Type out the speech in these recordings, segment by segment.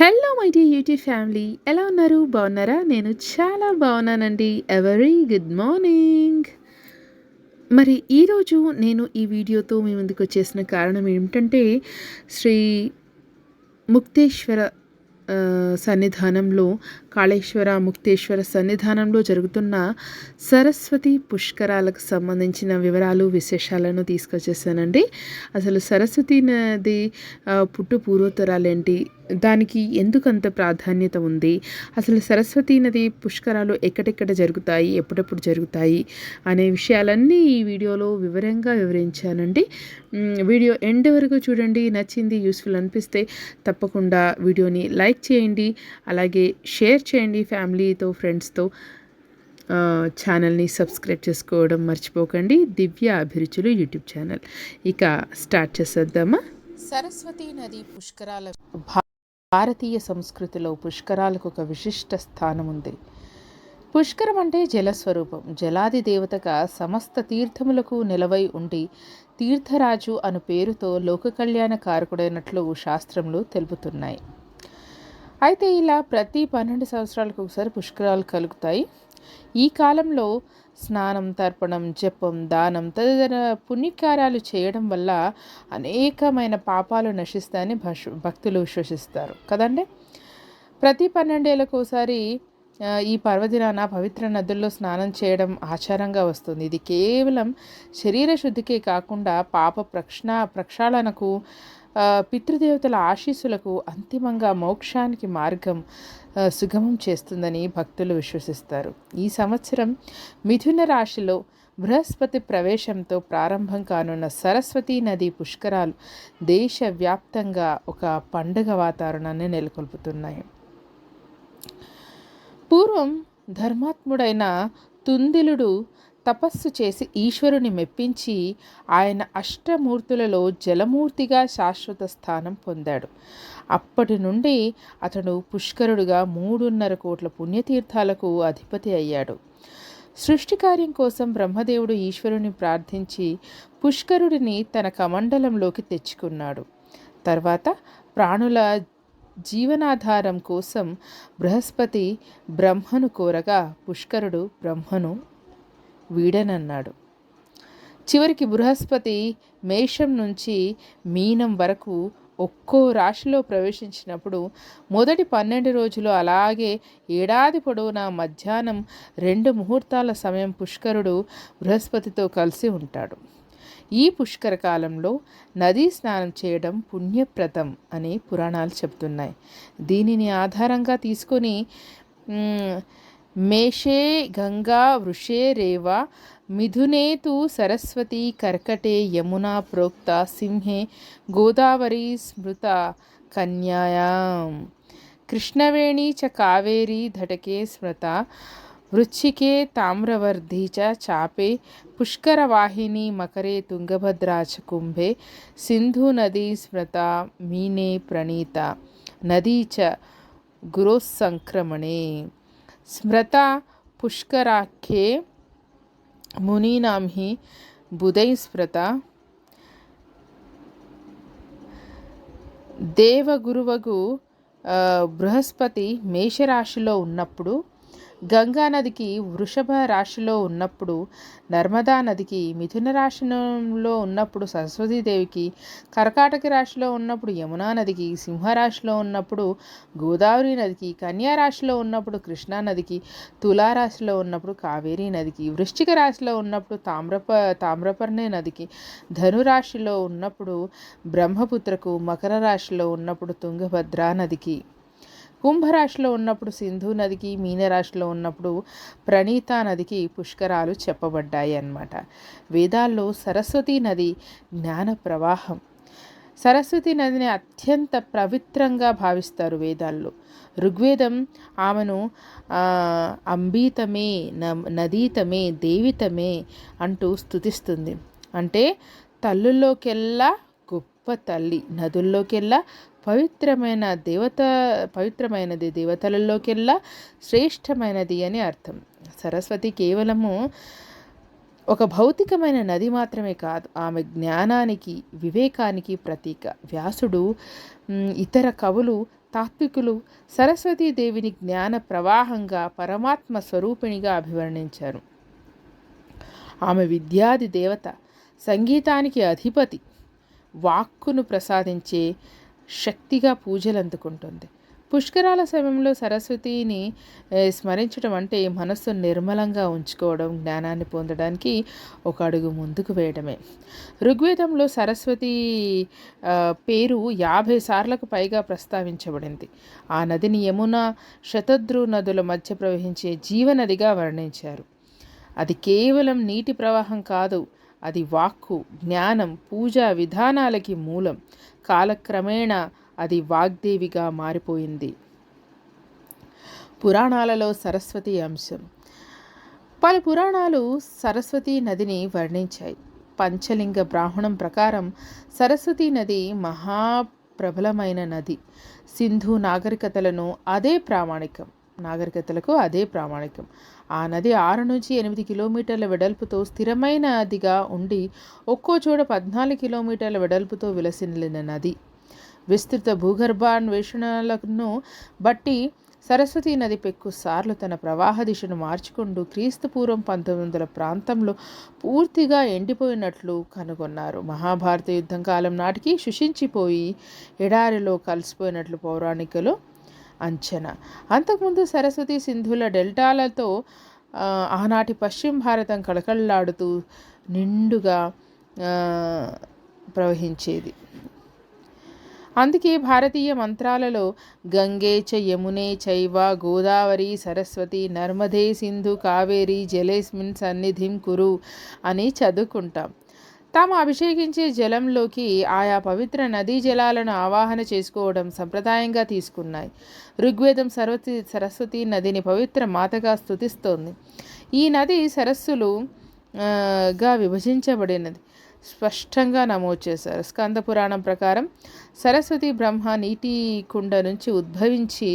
Hello my డి YouTube family ఎలా ఉన్నారు? బాగున్నారా? నేను చాలా బాగున్నానండి. ఎవరీ గుడ్ మార్నింగ్ మరి ఈరోజు నేను ఈ వీడియోతో మీ ముందుకు వచ్చేసిన కారణం ఏమిటంటే శ్రీ ముక్తేశ్వర సన్నిధానంలో కాళేశ్వర ముక్తేశ్వర సన్నిధానంలో జరుగుతున్న సరస్వతి పుష్కరాలకు సంబంధించిన వివరాలు విశేషాలను తీసుకొచ్చేసానండి. అసలు సరస్వతి నది పుట్టు పుట్టు పూర్వోత్తరాలేంటి? దానికి ఎందుకంత ప్రాధాన్యత ఉంది? అసలు సరస్వతి నది పుష్కరాలు ఎక్కడెక్కడ జరుగుతాయి? ఎప్పుడెప్పుడు జరుగుతాయి? అనే విషయాలన్నీ ఈ వీడియోలో వివరంగా వివరించానండి. వీడియో ఎండ్ వరకు చూడండి. నచ్చింది యూస్ఫుల్ అనిపిస్తే తప్పకుండా వీడియోని లైక్ చేయండి. అలాగే షేర్ చేయండి ఫ్యామిలీతో ఫ్రెండ్స్తో. ఛానల్ని సబ్స్క్రైబ్ చేసుకోవడం మర్చిపోకండి. దివ్య అభిరుచులు యూట్యూబ్ ఛానల్. ఇక స్టార్ట్ చేసేద్దామా? సరస్వతి నది పుష్కరాల భారతీయ సంస్కృతిలో పుష్కరాలకు ఒక విశిష్ట స్థానం ఉంది పుష్కరం అంటే జలస్వరూపం. జలాది దేవతగా సమస్త తీర్థములకు నిలవై ఉండి తీర్థరాజు అను పేరుతో లోక కళ్యాణ కారకుడైనట్లు శాస్త్రములు తెలుపుతున్నాయి. అయితే ఇలా ప్రతి పన్నెండు సంవత్సరాలకు ఒకసారి పుష్కరాలు కలుగుతాయి. ఈ కాలంలో స్నానం తర్పణం జపం దానం తదితర పుణ్యకార్యాలు చేయడం వల్ల అనేకమైన పాపాలు నశిస్తాయని భష్- భక్తులు విశ్వసిస్తారు. కదండి? ప్రతి పన్నెండేళ్ళకు ఒకసారి ఈ పర్వదినాన పవిత్ర నదుల్లో స్నానం చేయడం ఆచారంగా వస్తుంది. ఇది కేవలం శరీర శుద్ధికే కాకుండా పాప ప్రక్షణ ప్రక్షాళనకు పితృదేవతల ఆశీస్సులకు అంతిమంగా మోక్షానికి మార్గం. సుగమం చేస్తుందని భక్తులు విశ్వసిస్తారు. ఈ సంవత్సరం మిథున రాశిలో బృహస్పతి ప్రవేశంతో ప్రారంభం కానున్న సరస్వతీ నది పుష్కరాలు దేశవ్యాప్తంగా ఒక పండుగ వాతావరణాన్ని నెలకొల్పుతున్నాయి. పూర్వం ధర్మాత్ముడైన తుందిలుడు తపస్సు చేసి ఈశ్వరుని మెప్పించి ఆయన అష్టమూర్తులలో జలమూర్తిగా శాశ్వత స్థానం పొందాడు. అప్పటి నుండి అతడు పుష్కరుడుగా మూడున్నర కోట్ల పుణ్యతీర్థాలకు అధిపతి అయ్యాడు. సృష్టి కార్యం కోసం బ్రహ్మదేవుడు ఈశ్వరుని ప్రార్థించి పుష్కరుడిని తన కమండలంలోకి తెచ్చుకున్నాడు. తర్వాత ప్రాణుల జీవనాధారం కోసం బృహస్పతి బ్రహ్మను కోరగా పుష్కరుడు బ్రహ్మను వీడనన్నాడు. చివరికి బృహస్పతి మేషం నుంచి మీనం వరకు ఒక్కో రాశిలో ప్రవేశించినప్పుడు మొదటి పన్నెండు రోజులు అలాగే ఏడాది పొడవునా మధ్యాహ్నం రెండు ముహూర్తాల సమయం పుష్కరుడు బృహస్పతితో కలిసి ఉంటాడు. ఈ పుష్కర కాలంలో నదీ స్నానం చేయడం పుణ్యప్రదం అని పురాణాలు చెబుతున్నాయి. దీనిని ఆధారంగా తీసుకొని మ్, మేషే గంగా వృషే రేవ మిథునే తు సరస్వతి కర్కటే యమునా ప్రోక్త సింహే గోదావరి స్మృత కన్యాయాం కృష్ణవేణి చ కావేరీ ధటకే స్మృత వృచ్చికే తామ్రవర్ధి చ చాపే పుష్కరవాహిని మకరే తుంగభద్రా చ కుంభే సింధు నదీ స్మృత మీనే ప్రణీత నదీ చ గురోస్సంక్రమణే స్మృత పుష్కరాఖ్యే మునీనాం హి బుధై స్మృత. దేవగురువగు బృహస్పతి మేషరాశిలో ఉన్నప్పుడు గంగా నదికి వృషభ రాశిలో ఉన్నప్పుడు నర్మదా నదికి మిథున రాశిలో ఉన్నప్పుడు సరస్వతీదేవికి కర్కాటక రాశిలో ఉన్నప్పుడు యమునా నదికి సింహరాశిలో ఉన్నప్పుడు గోదావరి నదికి కన్యా రాశిలో ఉన్నప్పుడు కృష్ణా నదికి తులారాశిలో ఉన్నప్పుడు కావేరీ నదికి వృశ్చిక రాశిలో ఉన్నప్పుడు తామ్రప తామ్రపర్ణి నదికి ధనురాశిలో ఉన్నప్పుడు బ్రహ్మపుత్రకు మకర రాశిలో ఉన్నప్పుడు తుంగభద్రా నదికి. కుంభరాశిలో ఉన్నప్పుడు సింధు నదికి మీనరాశిలో ఉన్నప్పుడు ప్రణీత నదికి పుష్కరాలు చెప్పబడ్డాయి అన్నమాట. వేదాల్లో సరస్వతి నది జ్ఞాన ప్రవాహం. సరస్వతి నదిని అత్యంత పవిత్రంగా భావిస్తారు వేదాల్లో. ఋగ్వేదం ఆమెను అంబీతమే న- నదీతమే దేవితమే అంటూ స్థుతిస్తుంది అంటే తల్లుల్లోకెల్లా గొప్ప తల్లి నదుల్లోకెల్లా పవిత్రమైన దేవత పవిత్రమైనది దేవతలలోకెల్లా శ్రేష్టమైనది అని అర్థం. సరస్వతి కేవలము ఒక భౌతికమైన నది మాత్రమే కాదు ఆమె జ్ఞానానికి వివేకానికి ప్రతీక. వ్యాసుడు ఇతర కవులు తాత్వికులు సరస్వతీదేవిని జ్ఞాన ప్రవాహంగా పరమాత్మ స్వరూపిణిగా అభివర్ణించారు. ఆమె విద్యాది దేవత సంగీతానికి అధిపతి వాక్కును ప్రసాదించే శక్తిగా పూజలు అందుకుంటుంది. పుష్కరాల సమయంలో సరస్వతిని స్మరించడం అంటే మనస్సు నిర్మలంగా ఉంచుకోవడం జ్ఞానాన్ని పొందడానికి ఒక అడుగు ముందుకు వేయడమే. ఋగ్వేదంలో సరస్వతి పేరు యాభై సార్లకు పైగా ప్రస్తావించబడింది. ఆ నదిని యమున శతద్రు నదుల మధ్య ప్రవహించే జీవనదిగా వర్ణించారు. అది కేవలం నీటి ప్రవాహం కాదు అది వాక్కు జ్ఞానం పూజా విధానాలకి మూలం. కాలక్రమేణా అది వాగ్దేవిగా మారిపోయింది. పురాణాలలో సరస్వతి అంశం. పలు పురాణాలు సరస్వతి నదిని వర్ణించాయి. పంచలింగ బ్రాహ్మణం ప్రకారం సరస్వతి నది మహాప్రబలమైన నది. సింధు నాగరికతలను అదే ప్రామాణికం. నాగరికతలకు అదే ప్రామాణికం. ఆ నది ఆరు నుంచి ఎనిమిది కిలోమీటర్ల వెడల్పుతో స్థిరమైనదిగా ఉండి ఒక్కో చోట పద్నాలుగు కిలోమీటర్ల వెడల్పుతో విలసిల్లిన నది. విస్తృత భూగర్భాన్వేషణలను బట్టి సరస్వతీ నది పెక్కు సార్లు తన ప్రవాహ దిశను మార్చుకుంటూ క్రీస్తు పూర్వం పంతొమ్మిది వందల ప్రాంతంలో పూర్తిగా ఎండిపోయినట్లు కనుగొన్నారు. మహాభారత యుద్ధం కాలం నాటికి శుషించిపోయి ఎడారిలో కలిసిపోయినట్లు పౌరాణికలు అంచనా. అంతకుముందు సరస్వతి సింధుల డెల్టాలతో ఆనాటి పశ్చిమ భారతం కళకళలాడుతూ నిండుగా ప్రవహించేది. అందుకే భారతీయ మంత్రాలలో గంగే చ యమునే చైవ గోదావరి సరస్వతి నర్మదే సింధు కావేరి జలేస్మిన్ సన్నిధిం కురు అని చదువుకుంటాం. తాము అభిషేకించే జలంలోకి ఆయా పవిత్ర నదీ జలాలను ఆవాహన చేసుకోవడం సంప్రదాయంగా తీసుకున్నాయి. ఋగ్వేదం సరస్వతి సరస్వతి నదిని పవిత్ర మాతగా స్థుతిస్తోంది ఈ నది సరస్సులు గా విభజించబడినది. స్పష్టంగా నమోదు చేశారు. స్కంద పురాణం ప్రకారం సరస్వతి బ్రహ్మ నీటి కుండ నుంచి ఉద్భవించి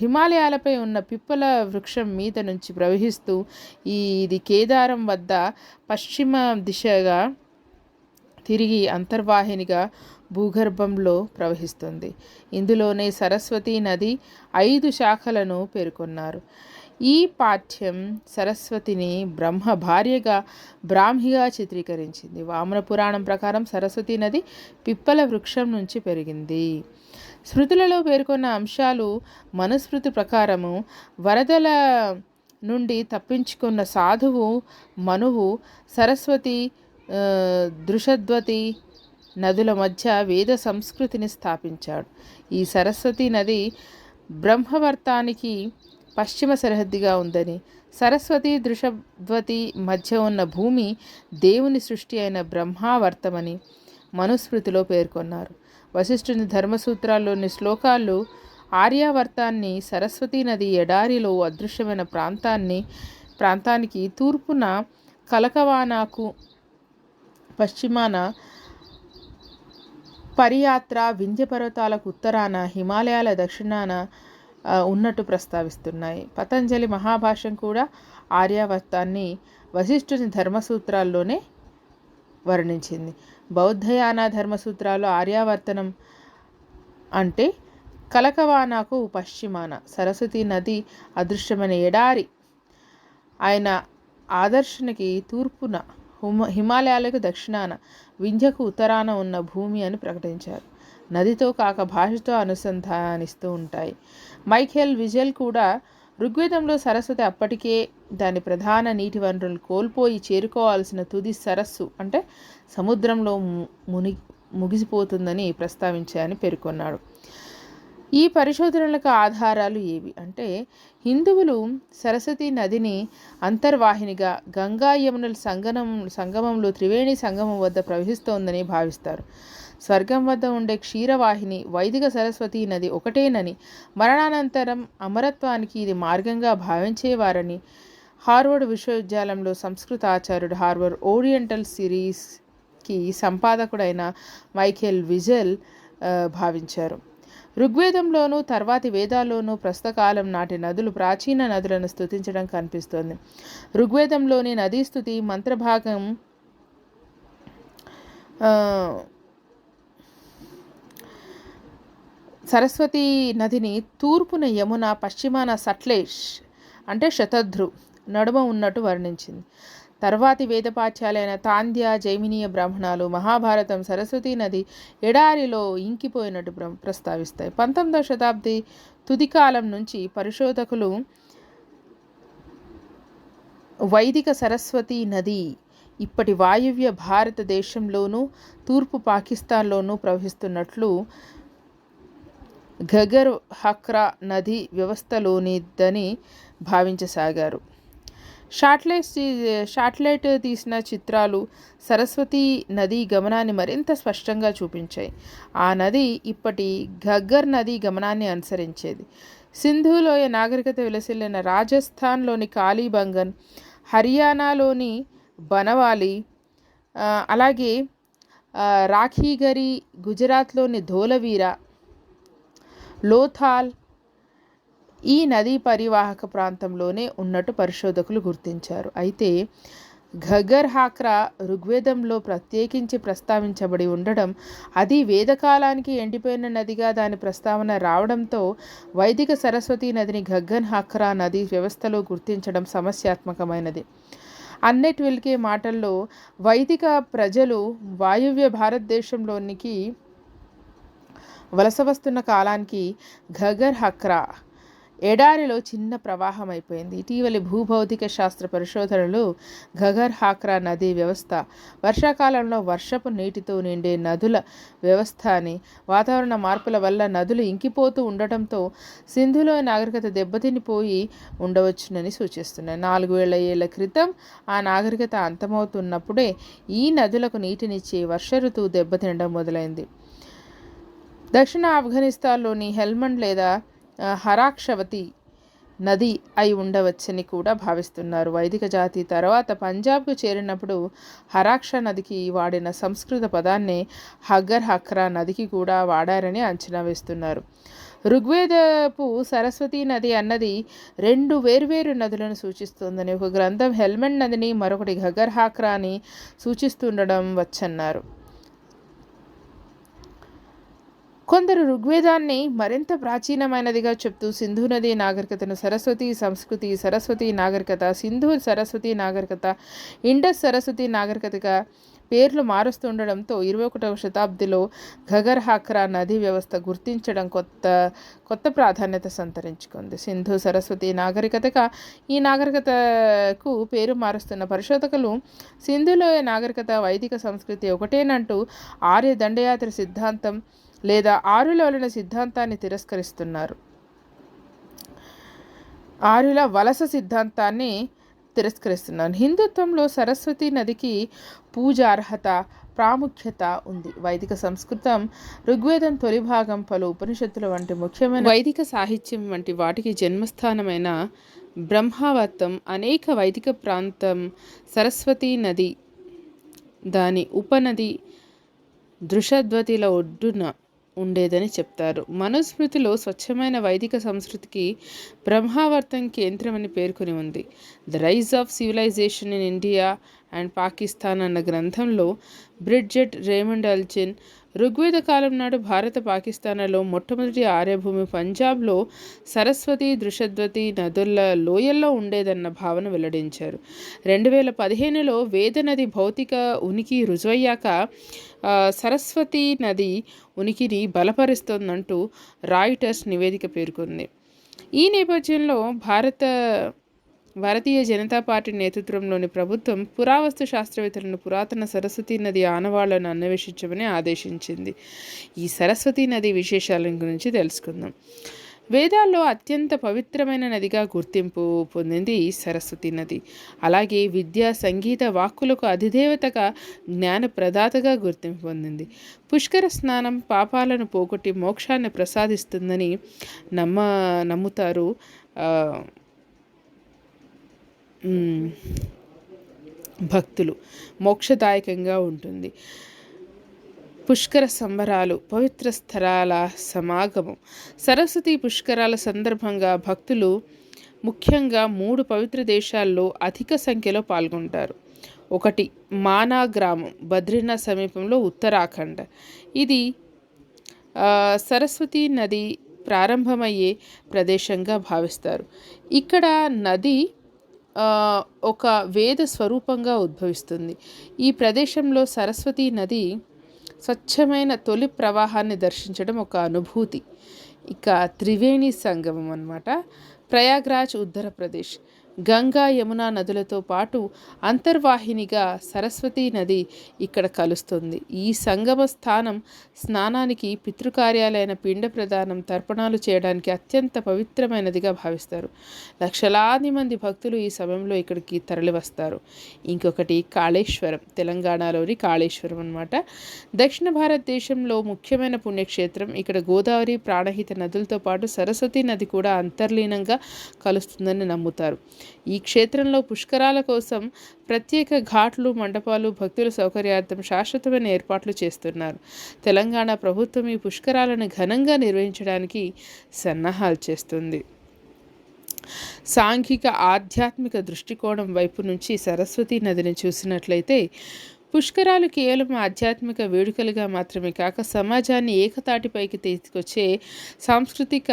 హిమాలయాలపై ఉన్న పిప్పల వృక్షం మీద నుంచి ప్రవహిస్తూ ఈ ఇది కేదారం వద్ద పశ్చిమ దిశగా తిరిగి అంతర్వాహినిగా భూగర్భంలో ప్రవహిస్తుంది. ఇందులోనే సరస్వతి నది ఐదు శాఖలను పేర్కొన్నారు. ఈ పాఠ్యం సరస్వతిని బ్రహ్మ భార్యగా బ్రాహ్మిగా చిత్రీకరించింది. వామన పురాణం ప్రకారం సరస్వతి నది పిప్పల వృక్షం నుంచి పెరిగింది. స్మృతులలో పేర్కొన్న అంశాలు మనుస్మృతి ప్రకారము వరదల నుండి తప్పించుకున్న సాధువు మనువు సరస్వతి దృషద్వతి నదుల మధ్య వేద సంస్కృతిని స్థాపించాడు. ఈ సరస్వతి నది బ్రహ్మవర్తానికి పశ్చిమ సరిహద్దుగా ఉందని సరస్వతి దృషద్వతి మధ్య ఉన్న భూమి దేవుని సృష్టి అయిన బ్రహ్మావర్తమని మనుస్మృతిలో పేర్కొన్నారు. వశిష్ఠుని ధర్మసూత్రాల్లోని శ్లోకాలు ఆర్యావర్తాన్ని సరస్వతీ నది ఎడారిలో అదృశ్యమైన ప్రాంతాన్ని ప్రాంతానికి తూర్పున కలకవానాకు పశ్చిమాన పరియాత్ర వింధ్య పర్వతాలకు ఉత్తరాన హిమాలయాల దక్షిణాన ఉన్నట్టు ప్రస్తావిస్తున్నాయి. పతంజలి మహాభాష్యం కూడా ఆర్యావర్తాన్ని వశిష్ఠుని ధర్మసూత్రాల్లోనే వర్ణించింది. బౌద్ధయాన ధర్మసూత్రాలు ఆర్యావర్తనం అంటే కలకవానాకు పశ్చిమాన సరస్వతి నది అదృశ్యమైన ఎడారి. ఆయన ఆదర్శనకి తూర్పున హిమాలయాలకు దక్షిణాన వింధ్యకు ఉత్తరాన ఉన్న భూమి అని ప్రకటించారు. నదితో కాక భాషతో అనుసంధానిస్తూ ఉంటాయి. మైఖేల్ విజల్ కూడా ఋగ్వేదంలో సరస్వతి అప్పటికే దాని ప్రధాన నీటి వనరులు కోల్పోయి చేరుకోవాల్సిన తుది సరస్సు అంటే సముద్రంలో ముని ముగిసిపోతుందని ప్రస్తావించాయని పేర్కొన్నాడు. ఈ పరిశోధనలకు ఆధారాలు ఏవి? అంటే హిందువులు సరస్వతి నదిని అంతర్వాహినిగా గంగా యమునల సంగమం సంగమంలో త్రివేణి సంగమం వద్ద ప్రవహిస్తోందని భావిస్తారు. స్వర్గం వద్ద ఉండే క్షీరవాహిని వైదిక సరస్వతి నది ఒకటేనని. మరణానంతరం అమరత్వానికి ఇది మార్గంగా భావించేవారని హార్వర్డ్ విశ్వవిద్యాలయంలో సంస్కృత ఆచార్యుడు హార్వర్డ్ ఓరియంటల్ సిరీస్కి సంపాదకుడైన మైఖేల్ విజల్ భావించారు. ఋగ్వేదంలోనూ తర్వాతి వేదాల్లోనూ ప్రస్తుతకాలం నాటి నదులు ప్రాచీన నదులను స్థుతించడం కనిపిస్తోంది. ఋగ్వేదంలోని నదీ స్థుతి మంత్రభాగం సరస్వతీ నదిని తూర్పున యమున పశ్చిమాన సట్లేష్ అంటే శతధృ నడుమ ఉన్నట్టు వర్ణించింది. తర్వాతి వేదపాఠ్యాలైన తాంద్య జైమినీయ బ్రాహ్మణాలు మహాభారతం సరస్వతీ నది ఎడారిలో ఇంకిపోయినట్టు ప్రస్తావిస్తాయి. పంతొమ్మిదవ శతాబ్ది తుదికాలం నుంచి పరిశోధకులు వైదిక సరస్వతీ నది ఇప్పటి వాయువ్య భారతదేశంలోనూ తూర్పు పాకిస్తాన్లోనూ ప్రవహిస్తున్నట్లు ఘగర్ హక్రా నది వ్యవస్థలోనిదని భావించసాగారు. షాట్లైట్ షాట్లైట్ తీసిన చిత్రాలు సరస్వతి నది గమనాన్ని మరింత స్పష్టంగా చూపించాయి. ఆ నది ఇప్పటి ఘగ్గర్ నది గమనాన్ని అనుసరించేది. సింధులోయ నాగరికత విలసిల్లిన రాజస్థాన్లోని కాళీబంగన్ హర్యానాలోని బనవాలి అలాగే రాఖీగరి గుజరాత్లోని ధోలవీర లోథాల్ ఈ నదీ పరివాహక ప్రాంతంలోనే ఉన్నట్టు పరిశోధకులు గుర్తించారు. అయితే ఘగర్ హాక్రా ఋగ్వేదంలో ప్రత్యేకించి ప్రస్తావించబడి ఉండడం అది వేదకాలానికి ఎండిపోయిన నదిగా దాని ప్రస్తావన రావడంతో వైదిక సరస్వతీ నదిని ఘగ్గన్ హాక్రా నది వ్యవస్థలో గుర్తించడం సమస్యాత్మకమైనది. అన్నెట్ విల్కే మాటల్లో వైదిక ప్రజలు వాయువ్య భారతదేశంలోనికి వలస వస్తున్న కాలానికి ఘగర్ హక్రా ఎడారిలో చిన్న ప్రవాహం అయిపోయింది ఇటీవలి భూభౌతిక శాస్త్ర పరిశోధనలు ఘగర్ హాక్రా నదీ వ్యవస్థ వర్షాకాలంలో వర్షపు నీటితో నిండే నదుల వ్యవస్థ అని వాతావరణ మార్పుల వల్ల నదులు ఇంకిపోతూ ఉండటంతో సింధులో నాగరికత దెబ్బతినిపోయి ఉండవచ్చునని సూచిస్తున్నాయి. నాలుగు వేల ఏళ్ళ క్రితం ఆ నాగరికత అంతమవుతున్నప్పుడే ఈ నదులకు నీటినిచ్చే వర్ష ఋతువు దెబ్బతినడం మొదలైంది. దక్షిణ ఆఫ్ఘనిస్తాన్లోని హెల్మండ్ లేదా హరాక్షవతి నది అయి ఉండవచ్చని కూడా భావిస్తున్నారు. వైదిక జాతి తర్వాత పంజాబ్కు చేరినప్పుడు హరాక్ష నదికి వాడిన సంస్కృత పదాన్ని హగ్గర్ హక్రా నదికి కూడా వాడారని అంచనా వేస్తున్నారు. ఋగ్వేదపు సరస్వతీ నది అన్నది రెండు వేర్వేరు నదులను సూచిస్తుందని ఒక గ్రంథం హెల్మెండ్ నదిని మరొకటి ఘగర్ హాక్రాని సూచిస్తుండడం వచ్చన్నారు. కొందరు ఋగ్వేదాన్ని మరింత ప్రాచీనమైనదిగా చెప్తూ సింధు నది నాగరికతను సరస్వతి సంస్కృతి సరస్వతి నాగరికత సింధు సరస్వతి నాగరికత ఇండస్ సరస్వతి నాగరికతగా పేర్లు మారుస్తుండడంతో ఇరవై ఒకటవ శతాబ్దిలో ఘగర్ హాక్రా నదీ వ్యవస్థ గుర్తించడం కొత్త కొత్త ప్రాధాన్యత సంతరించుకుంది. సింధు సరస్వతి నాగరికతగా ఈ నాగరికతకు పేరు మారుస్తున్న పరిశోధకులు సింధులో నాగరికత వైదిక సంస్కృతి ఒకటేనంటూ ఆర్య దండయాత్ర సిద్ధాంతం లేదా ఆరుల వలన సిద్ధాంతాన్ని తిరస్కరిస్తున్నారు. ఆరుల వలస సిద్ధాంతాన్ని తిరస్కరిస్తున్నారు. హిందుత్వంలో సరస్వతి నదికి పూజ అర్హత ప్రాముఖ్యత ఉంది. వైదిక సంస్కృతం ఋగ్వేదం తొలి భాగం పలు ఉపనిషత్తుల వంటి ముఖ్యమైన వైదిక సాహిత్యం వంటి వాటికి జన్మస్థానమైన బ్రహ్మావత్తం అనేక వైదిక ప్రాంతం సరస్వతి నది దాని ఉపనది దృషద్వతిల ఒడ్డున ఉండేదని చెప్తారు. మనుస్మృతిలో స్వచ్ఛమైన వైదిక సంస్కృతికి బ్రహ్మావర్తం కేంద్రమని పేర్కొని ఉంది. The rise of civilization in India and Pakistan అన్న గ్రంథంలో బ్రిడ్జెట్ రేమండ్ అల్చిన్ ఋగ్వేద కాలం నాడు భారత పాకిస్తాన్లలో మొట్టమొదటి ఆర్యభూమి పంజాబ్లో సరస్వతి దృషద్వతి నదుల లోయల్లో ఉండేదన్న భావన వెల్లడించారు. రెండు వేల పదిహేనులో వేద నది భౌతిక ఉనికి రుజువయ్యాక సరస్వతి నది ఉనికిని బలపరుస్తోందంటూ రాయిటర్స్ నివేదిక పేర్కొంది. ఈ నేపథ్యంలో భారత భారతీయ జనతా పార్టీ నేతృత్వంలోని ప్రభుత్వం పురావస్తు శాస్త్రవేత్తలను పురాతన సరస్వతీ నది ఆనవాళ్ళను అన్వేషించమని ఆదేశించింది. ఈ సరస్వతీ నది విశేషాల గురించి తెలుసుకుందాం. వేదాల్లో అత్యంత పవిత్రమైన నదిగా గుర్తింపు పొందింది సరస్వతి నది. అలాగే విద్య సంగీత వాక్కులకు అధిదేవతగా జ్ఞాన ప్రదాతగా గుర్తింపు పొందింది. పుష్కర స్నానం పాపాలను పోగొట్టి మోక్షాన్ని ప్రసాదిస్తుందని నమ్మ నమ్ముతారు భక్తులు మోక్షదాయకంగా ఉంటుంది. పుష్కర సంబరాలు పవిత్ర స్థలాల సమాగమం. సరస్వతి పుష్కరాల సందర్భంగా భక్తులు ముఖ్యంగా మూడు పవిత్ర దేశాల్లో అధిక సంఖ్యలో పాల్గొంటారు. ఒకటి మానా గ్రామం బద్రీనాథ్ సమీపంలో ఉత్తరాఖండ్. ఇది సరస్వతి నది ప్రారంభమయ్యే ప్రదేశంగా భావిస్తారు. ఇక్కడ నది ఒక వేద స్వరూపంగా ఉద్భవిస్తుంది. ఈ ప్రదేశంలో సరస్వతి నది స్వచ్ఛమైన తొలి ప్రవాహాన్ని దర్శించడం ఒక అనుభూతి. ఇక త్రివేణి సంగమం అనమాట ప్రయాగ్రాజ్ ఉత్తరప్రదేశ్. గంగా యమున నదులతో పాటు అంతర్వాహినిగా సరస్వతీ నది ఇక్కడ కలుస్తుంది. ఈ సంగమ స్థానం స్నానానికి పితృకార్యాలైన పిండ ప్రదానం తర్పణాలు చేయడానికి అత్యంత పవిత్రమైనదిగా భావిస్తారు. లక్షలాది మంది భక్తులు ఈ సమయంలో ఇక్కడికి తరలివస్తారు. ఇంకొకటి కాళేశ్వరం తెలంగాణలోని కాళేశ్వరం అనమాట దక్షిణ భారతదేశంలో ముఖ్యమైన పుణ్యక్షేత్రం ఇక్కడ గోదావరి ప్రాణహిత నదులతో పాటు సరస్వతి నది కూడా అంతర్లీనంగా కలుస్తుందని నమ్ముతారు. ఈ క్షేత్రంలో పుష్కరాల కోసం ప్రత్యేక ఘాట్లు మండపాలు భక్తుల సౌకర్యార్థం శాశ్వతమైన ఏర్పాట్లు చేస్తున్నారు. తెలంగాణ ప్రభుత్వం ఈ పుష్కరాలను ఘనంగా నిర్వహించడానికి సన్నాహాలు చేస్తుంది. సాంఘిక ఆధ్యాత్మిక దృష్టికోణం వైపు నుంచి సరస్వతీ నదిని చూసినట్లయితే పుష్కరాలు కేవలం ఆధ్యాత్మిక వేడుకలుగా మాత్రమే కాక సమాజాన్ని ఏకతాటిపైకి తీసుకొచ్చే సాంస్కృతిక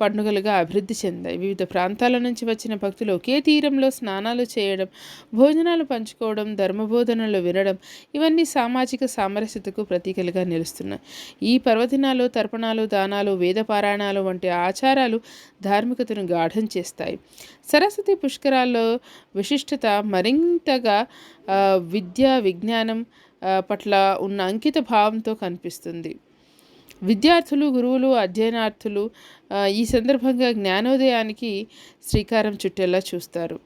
పండుగలుగా అభివృద్ధి చెందాయి. వివిధ ప్రాంతాల నుంచి వచ్చిన భక్తులు ఒకే తీరంలో స్నానాలు చేయడం భోజనాలు పంచుకోవడం ధర్మబోధనలు వినడం ఇవన్నీ సామాజిక సామరస్యతకు ప్రతీకలుగా నిలుస్తున్నాయి. ఈ పర్వదినాలు తర్పణాలు దానాలు వేదపారాయణాలు వంటి ఆచారాలు ధార్మికతను గాఢం చేస్తాయి. సరస్వతి పుష్కరాల్లో విశిష్టత మరింతగా విద్య విజ్ఞానం పట్ల ఉన్న అంకిత భావంతో కనిపిస్తుంది. విద్యార్థులు గురువులు అధ్యయనార్థులు ఈ సందర్భంగా జ్ఞానోదయానికి శ్రీకారం చుట్టేలా చూస్తారు.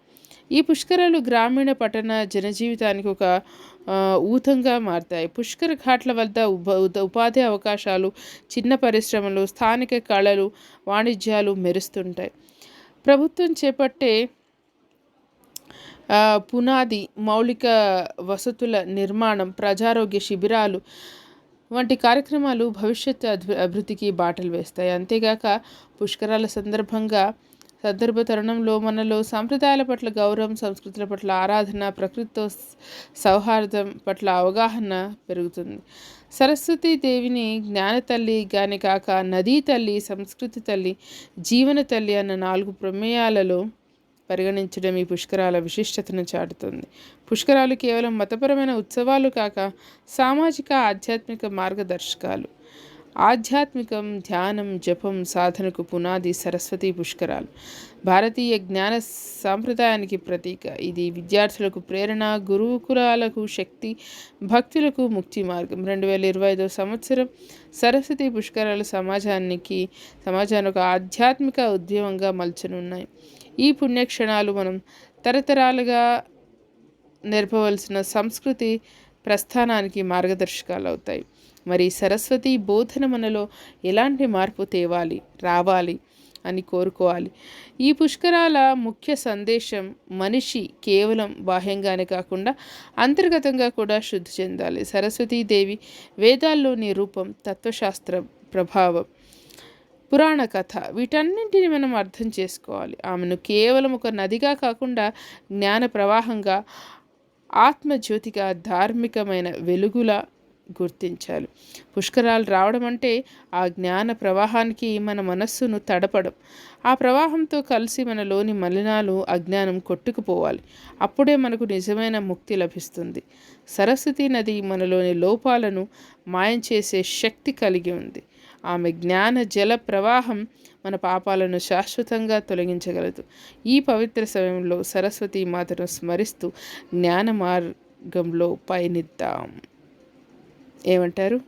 ఈ పుష్కరాలు గ్రామీణ పట్టణ జనజీవితానికి ఒక ఊతంగా మారుతాయి. పుష్కర ఘాట్ల వద్ద ఉపాధి అవకాశాలు చిన్న పరిశ్రమలు స్థానిక కళలు వాణిజ్యాలు మెరుస్తుంటాయి. ప్రభుత్వం చేపట్టే పునాది మౌలిక వసతుల నిర్మాణం ప్రజారోగ్య శిబిరాలు వంటి కార్యక్రమాలు భవిష్యత్తు అభివృద్ధికి బాటలు వేస్తాయి. అంతేగాక పుష్కరాల సందర్భంగా సందర్భ తరుణంలో మనలో సాంప్రదాయాల పట్ల గౌరవం సంస్కృతుల పట్ల ఆరాధన ప్రకృతితో సౌహార్దం పట్ల అవగాహన పెరుగుతుంది. సరస్వతి దేవిని జ్ఞాన తల్లి గాని కాక నదీ తల్లి సంస్కృతి తల్లి జీవన తల్లి అన్న నాలుగు ప్రమేయాలలో పరిగణించడం ఈ పుష్కరాల విశిష్టతను చాటుతుంది. పుష్కరాలు కేవలం మతపరమైన ఉత్సవాలు కాక సామాజిక ఆధ్యాత్మిక మార్గదర్శకాలు. ఆధ్యాత్మికం ధ్యానం జపం సాధనకు పునాది సరస్వతి పుష్కరాలు. భారతీయ జ్ఞాన సాంప్రదాయానికి ప్రతీక. ఇది విద్యార్థులకు ప్రేరణ గురుకులాలకు శక్తి భక్తులకు ముక్తి మార్గం. రెండు వేల ఇరవై ఐదో సంవత్సరం సరస్వతి పుష్కరాలు సమాజానికి సమాజానికి ఒక ఆధ్యాత్మిక ఉద్యమంగా మలచనున్నాయి. ఈ పుణ్యక్షణాలు మనం తరతరాలుగా నేర్పవలసిన సంస్కృతి ప్రస్థానానికి మార్గదర్శకాలు అవుతాయి మరి సరస్వతి బోధన మనలో ఎలాంటి మార్పు తేవాలి రావాలి? అని కోరుకోవాలి. ఈ పుష్కరాల ముఖ్య సందేశం మనిషి కేవలం బాహ్యంగానే కాకుండా అంతర్గతంగా కూడా శుద్ధి చెందాలి. సరస్వతీదేవి వేదాల్లోని రూపం తత్వశాస్త్ర ప్రభావం పురాణ కథ వీటన్నింటిని మనం అర్థం చేసుకోవాలి. ఆమెను కేవలం ఒక నదిగా కాకుండా జ్ఞాన ప్రవాహంగా ఆత్మజ్యోతిగా ధార్మికమైన వెలుగులా గుర్తించాలి. పుష్కరాలు రావడం అంటే ఆ జ్ఞాన ప్రవాహానికి మన మనస్సును తడపడం. ఆ ప్రవాహంతో కలిసి మనలోని మలినాలు అజ్ఞానం కొట్టుకుపోవాలి. అప్పుడే మనకు నిజమైన ముక్తి లభిస్తుంది. సరస్వతి నది మనలోని లోపాలను మాయం చేసే శక్తి కలిగి ఉంది. ఆమె జ్ఞాన జల ప్రవాహం మన పాపాలను శాశ్వతంగా తొలగించగలదు. ఈ పవిత్ర సమయంలో సరస్వతి మాతను స్మరిస్తూ జ్ఞాన మార్గంలో పయనిద్దాం. ఏమంటారు?